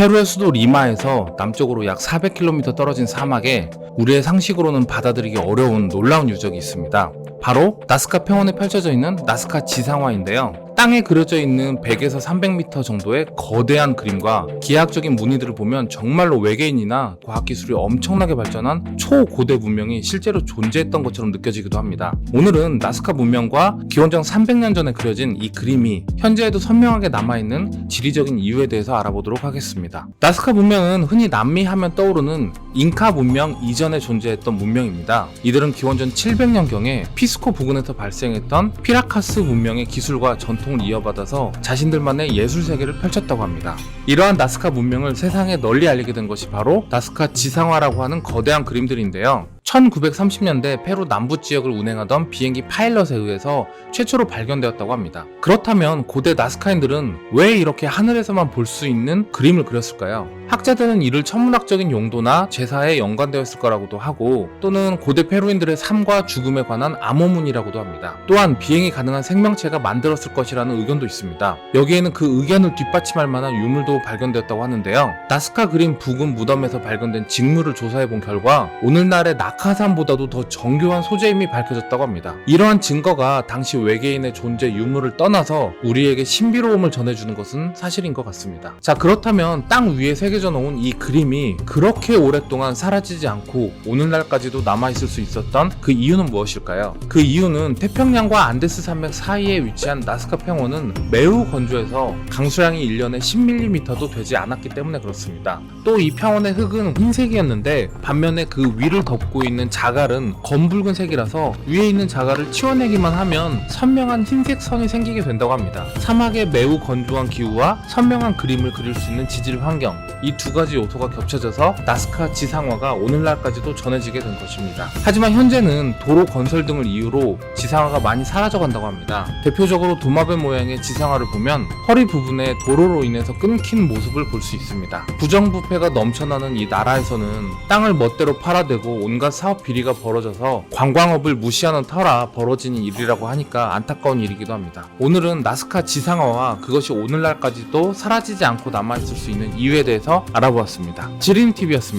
페루의 수도 리마에서 남쪽으로 약 400km 떨어진 사막에 우리의 상식으로는 받아들이기 어려운 놀라운 유적이 있습니다. 바로 나스카 평원에 펼쳐져 있는 나스카 지상화인데요. 땅에 그려져 있는 100에서 300m 정도의 거대한 그림과 기하학적인 무늬들을 보면 정말로 외계인이나 과학기술이 엄청나게 발전한 초고대 문명이 실제로 존재했던 것처럼 느껴지기도 합니다. 오늘은 나스카 문명과 기원전 300년 전에 그려진 이 그림이 현재에도 선명하게 남아있는 지리적인 이유에 대해서 알아보도록 하겠습니다. 나스카 문명은 흔히 남미 하면 떠오르는 잉카 문명 이전에 존재했던 문명입니다. 이들은 기원전 700년경에 피스코 부근에서 발생했던 피라카스 문명의 기술과 전통 을 이어받아서 자신들만의 예술 세계를 펼쳤다고 합니다. 이러한 나스카 문명을 세상에 널리 알리게 된 것이 바로 나스카 지상화라고 하는 거대한 그림들인데요. 1930년대 페루 남부 지역을 운행하던 비행기 파일럿에 의해서 최초로 발견되었다고 합니다. 그렇다면 고대 나스카인들은 왜 이렇게 하늘에서만 볼 수 있는 그림을 그렸을까요? 학자들은 이를 천문학적인 용도나 제사에 연관되었을 거라고도 하고 또는 고대 페루인들의 삶과 죽음에 관한 암호문이라고도 합니다. 또한 비행이 가능한 생명체가 만들었을 것이라는 의견도 있습니다. 여기에는 그 의견을 뒷받침할 만한 유물도 발견되었다고 하는데요. 나스카 그림 부근 무덤에서 발견된 직물을 조사해 본 결과 오늘날의 낙하산보다도 더 정교한 소재임이 밝혀졌다고 합니다. 이러한 증거가 당시 외계인의 존재 유무를 떠나서 우리에게 신비로움을 전해주는 것은 사실인 것 같습니다. 자 그렇다면 땅 위에 새겨 져 놓은 이 그림이 그렇게 오랫동안 사라지지 않고 오늘날까지도 남아있을 수 있었던 그 이유는 무엇일까요? 그 이유는 태평양과 안데스 산맥 사이에 위치한 나스카 평원은 매우 건조해서 강수량이 1년에 10mm도 되지 않았기 때문에 그렇습니다. 또 이 평원의 흙은 흰색이었는데 반면에 그 위를 덮고 있는 자갈은 검붉은 색이라서 위에 있는 자갈을 치워내기만 하면 선명한 흰색 선이 생기게 된다고 합니다. 사막의 매우 건조한 기후와 선명한 그림을 그릴 수 있는 지질 환경 이 두 가지 요소가 겹쳐져서 나스카 지상화가 오늘날까지도 전해지게 된 것입니다. 하지만 현재는 도로 건설 등을 이유로 지상화가 많이 사라져 간다고 합니다. 대표적으로 도마뱀 모양의 지상화를 보면 허리 부분에 도로로 인해서 끊긴 모습을 볼 수 있습니다. 부정부패가 넘쳐나는 이 나라에서는 땅을 멋대로 팔아대고 온갖 사업 비리가 벌어져서 관광업을 무시하는 터라 벌어진 일이라고 하니까 안타까운 일이기도 합니다. 오늘은 나스카 지상화와 그것이 오늘날까지도 사라지지 않고 남아있을 수 있는 이유에 대해서 알아보았습니다. 지린TV였습니다.